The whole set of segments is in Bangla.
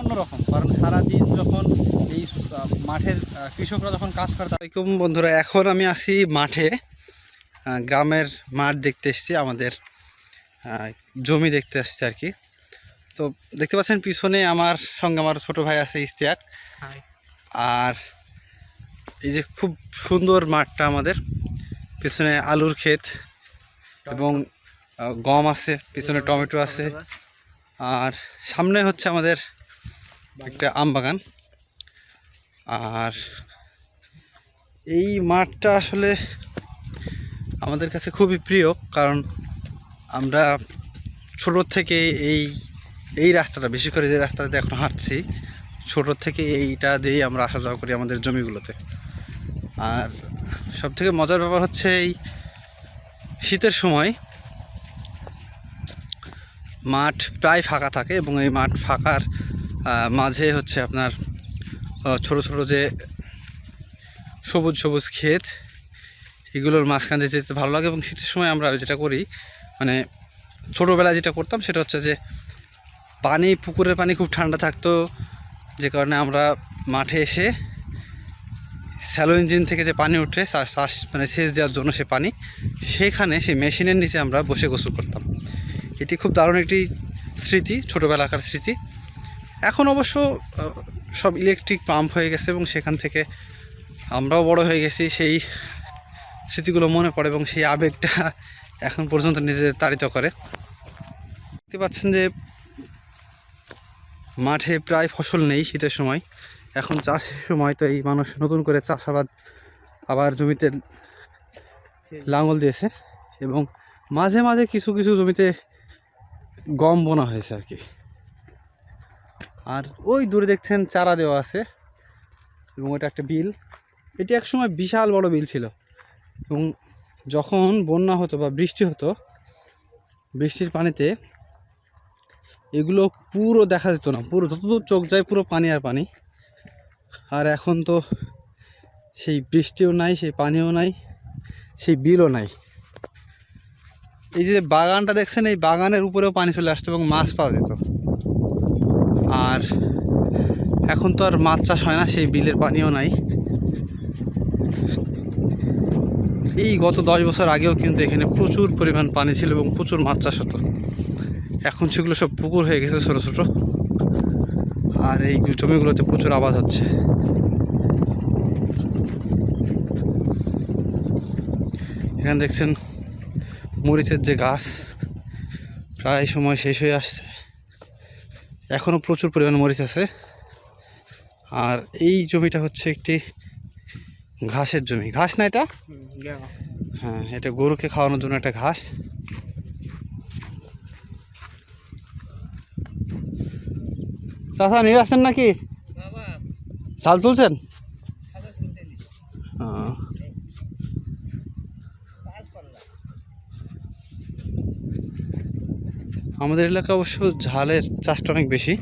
অন্যরকম কারণ সারাদিন যখন এই মাঠের কৃষকরা যখন কাজ করে তাইকুম বন্ধুরা এখন আমি আছি মাঠে গ্রামের মাঠ দেখতে এসছি আমাদের জমি দেখতে আসছি আর কি। তো দেখতে পাচ্ছেন পিছনে আমার সঙ্গে আমার ছোট ভাই আছে ইস্তিয়াক আর এই যে খুব সুন্দর মাঠটা আমাদের পিছনে আলুর ক্ষেত এবং গম আছে পিছনে টমেটো আছে। আর সামনে হচ্ছে আমাদের একটা আম বাগান। আর এই মাঠটা আসলে আমাদের কাছে খুবই প্রিয়, কারণ আমরা ছোট থেকে এই এই রাস্তাটা, বেশি করে যে রাস্তাতে এখন হাঁটছি, ছোট থেকে এইটা দিয়েই আমরা আসা যাওয়া করি আমাদের জমিগুলোতে। আর সব থেকে মজার ব্যাপার হচ্ছে এই শীতের সময় মাঠ প্রায় ফাঁকা থাকে এবং এই মাঠ ফাঁকার মাঝে হচ্ছে আপনার ছোট ছোট যে সবুজ সবুজ ক্ষেত, এগুলোর মাঝখান দিয়ে যেতে ভালো লাগে এবং শীতের সময় আমরা যেটা করি মানে ছোটোবেলায় যেটা করতাম সেটা হচ্ছে যে পানি, পুকুরের পানি খুব ঠান্ডা থাকতো, যে কারণে আমরা মাঠে এসে স্যালো ইঞ্জিন থেকে যে পানি উঠে চাষ মানে সেচ দেওয়ার জন্য সে পানি, সেখানে সেই মেশিনের নিচে আমরা বসে গোসল করতাম। এটি খুব দারুণ একটি স্মৃতি, ছোটোবেলাকার স্মৃতি। এখন অবশ্য সব ইলেকট্রিক পাম্প হয়ে গেছে এবং সেখান থেকে আমরাও বড় হয়ে গেছি। সেই স্মৃতিগুলো মনে পড়ে এবং সেই আবেগটা এখন পর্যন্ত নিজেদের তাড়িত করে। দেখতে পাচ্ছেন যে মাঠে প্রায় ফসল নেই শীতের সময়। এখন চাষের সময় তো এই মানুষ নতুন করে চাষাবাদ আবার জমিতে লাঙল দিয়েছে এবং মাঝে মাঝে কিছু কিছু জমিতে গম বোনা হয়েছে আর কি। আর ওই দূরে দেখছেন চারা দেওয়া আছে এবং ওটা একটা বিল। এটি একসময় বিশাল বড় বিল ছিল এবং যখন বন্যা হতো বা বৃষ্টি হতো, বৃষ্টির পানিতে এগুলো পুরো দেখা যেত না। পুরো যতদূর চোখ যায় পুরো পানি আর পানি। আর এখন তো সেই বৃষ্টিও নাই, সেই পানিও নাই, সেই বিলও নাই। এই যে বাগানটা দেখছেন, এই বাগানের উপরেও পানি চলে আসতো এবং মাছ পাওয়া যেত। আর এখন তো আর মাছ চাষ হয় না, সেই বিলের পানিও নাই। এই গত দশ বছর আগেও কিন্তু এখানে প্রচুর পরিমাণ পানি ছিল এবং প্রচুর মাছ চাষ হতো। এখন সেগুলো সব পুকুর হয়ে গেছে ছোটো ছোটো। আর এই জমিগুলোতে প্রচুর আবাদ হচ্ছে। এখানে দেখছেন মরিচের যে গাছ, প্রায় সময় শেষ হয়ে আসছে। এখনও প্রচুর পরিমাণ মরিচ আছে। আর এই জমিটা হচ্ছে একটি ঘাসের জমি। ঘাস না এটা? হ্যাঁ এটা গরুকে খাওয়ানোর জন্য একটা ঘাস। চাষা নিয়ে আসছেন নাকি? চাল তুলছেন? আমাদের এলাকা অবশ্য ঝালের চাষটা অনেক বেশি,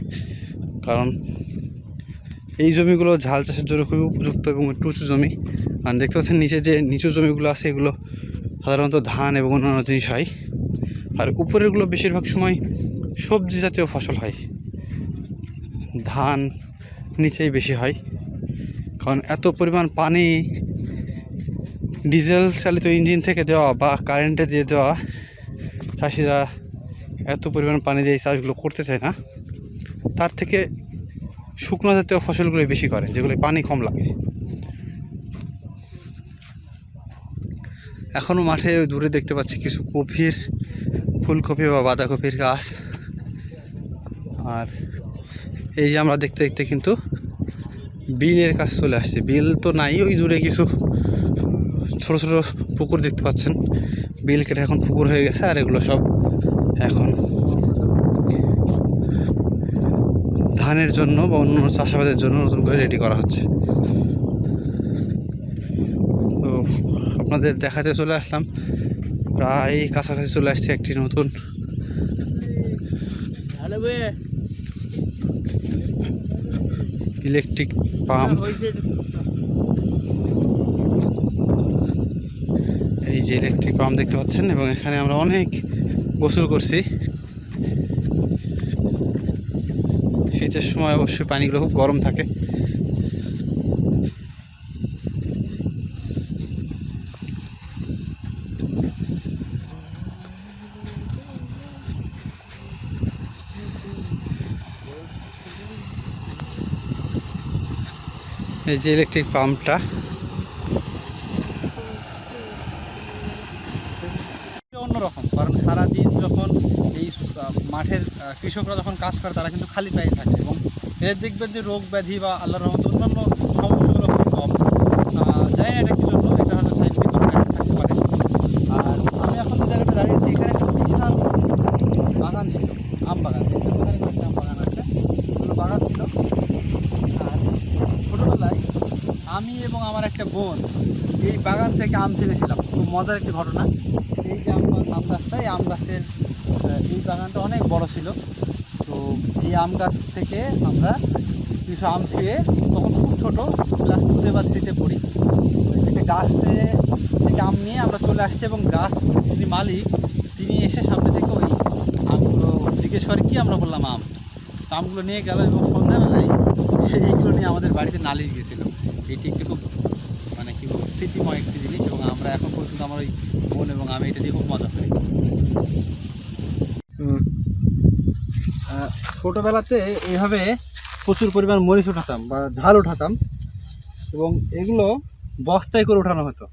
কারণ এই জমিগুলো ঝাল চাষের জন্য খুবই উপযুক্ত এবং একটু উঁচু জমি। আর দেখতে পাচ্ছেন নিচে যে নিচু জমিগুলো আছে, এগুলো সাধারণত ধান এবং অন্যান্য জিনিস হয়। আর উপরেরগুলো বেশিরভাগ সময় সবজি জাতীয় ফসল হয়। ধান নিচেই বেশি হয়। কারণ এত পরিমাণ পানি, ডিজেল চালিত ইঞ্জিন থেকে দেওয়া বা কারেন্টে দিয়ে দেওয়া চাষিরা এত পরিমাণ পানি দিয়ে এই চাষগুলো করতে চায় না, তার থেকে শুকনো জাতীয় ফসলগুলো বেশি করে, যেগুলো পানি কম লাগে। এখনও মাঠে দূরে দেখতে পাচ্ছি কিছু কপির, ফুলকপি বা বাঁধাকপির গাছ। আর এই যে আমরা দেখতে দেখতে কিন্তু বিলের কাছে চলে আসছে। বিল তো নাই, ওই দূরে কিছু ছোট ছোট পুকুর দেখতে পাচ্ছেন। বিল কেটে এখন পুকুর হয়ে গেছে, আর এগুলো সব এখন ধানের জন্য বা অন্য চাষাবাদের জন্য নতুন করে রেডি করা হচ্ছে। তো আপনাদের দেখাতে চলে আসলাম। প্রায় কাছাকাছি চলে আসছে একটি নতুন ইলেকট্রিক পাম্প এই যে ইলেকট্রিক পাম্প দেখতে পাচ্ছেন এবং এখানে আমরা অনেক গোসল করছি। শীতের সময় অবশ্যই পানিগুলো খুব গরম থাকে। এই যে ইলেকট্রিক পাম্পটা অন্যরকম কারণ সারাদিন যখন এই আহ, মাঠের কৃষকরা যখন কাজ করে, তারা কিন্তু খালি পায়ে থাকে এবং এদের দেখবেন যে রোগ ব্যাধি বা আল্লাহর রহমত অন্যান্য সমস্যাগুলো খুব কম। জানি না এটা কি জন্য, এটা হয়তো সাইন্টিফিক কোনো থাকতে পারে। আর আমি এখন যে জায়গাটা দাঁড়িয়েছি, এখানে একটা বিশাল বাগান ছিল, আম বাগান। দেখছেন ওখানে কয়েকটা আম বাগান আছে ওগুলো বাগান ছিল। আর ছোটোবেলায় আমি এবং আমার একটা বোন এই বাগান থেকে আম ছেড়েছিলাম। খুব মজার একটি ঘটনা। এই যে আম আম এই আম এই বাগানটা অনেক বড় ছিল। তো এই আম গাছ থেকে আমরা কিছু আম ছিঁড়ে তখন খুব ছোটো ক্লাস টুতে বা থ্রিতে পড়ি। একটা গাছে থেকে আম নিয়ে আমরা চলে আসছি এবং গাছ যিনি মালিক, তিনি এসে সামনে থেকে ওই আমগুলো জিজ্ঞেস করে, কি আমরা বললাম আম? তো আমগুলো নিয়ে গেল এবং সন্ধ্যাবেলায় এইগুলো নিয়ে আমাদের বাড়িতে নালিশ গেছিল। এটি একটি খুব মানে কি বলব, স্মৃতিময় একটি জিনিস এবং আমরা এখন পর্যন্ত আমার ওই বোন এবং আমি এটা দিয়ে খুব মজা করি। ছোটোবেলাতে এইভাবে প্রচুর পরিমাণ মরিচ উঠাতাম বা ঝাল উঠাতাম এবং এগুলো বস্তায় করে ওঠানো হতো।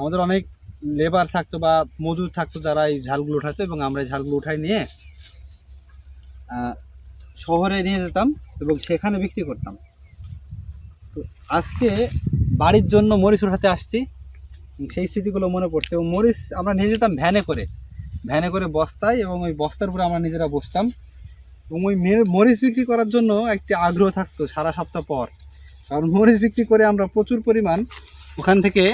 আমাদের অনেক লেবার থাকতো বা মজুর থাকতো যারা এই ঝালগুলো উঠাতো এবং আমরা এই ঝালগুলো উঠাই নিয়ে শহরে নিয়ে যেতাম এবং সেখানে বিক্রি করতাম। তো আজকে বাড়ির জন্য মরিচ উঠাতে আসছি। সেই স্মৃতিগুলো মনে পড়ছে এবং মরিচ আমরা নিয়ে যেতাম ভ্যানে করে। ভ্যানে করে বস্তায় এবং ওই বস্তার উপরে আমরা নিজেরা বসতাম। এবং ওই মরিচ বিক্রি করার জন্য একটি আগ্রহ থাকতো সারা সপ্তাহ পর। কারণ মরিচ বিক্রি করে আমরা প্রচুর পরিমাণ ওখান থেকে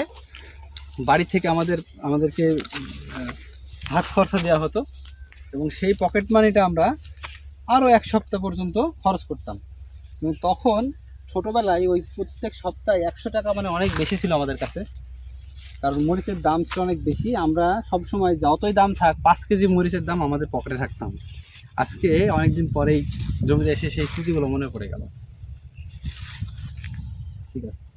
বাড়ি থেকে আমাদের, আমাদেরকে হাত খরচা দেওয়া হতো এবং সেই পকেট মানিটা আমরা আরও এক সপ্তাহ পর্যন্ত খরচ করতাম। এবং তখন ছোটোবেলায় ওই প্রত্যেক সপ্তাহে একশো টাকা মানে অনেক বেশি ছিল আমাদের কাছে। কারণ মরিচের দাম ছিল অনেক বেশি। আমরা সব সময় যতই দাম থাক, পাঁচ কেজি মরিচের দাম আমাদের পকেটে থাকতাম। আজকে অনেকদিন পরেই জমিতে এসে সেই স্মৃতিগুলো মনে পড়ে গেল। ঠিক আছে।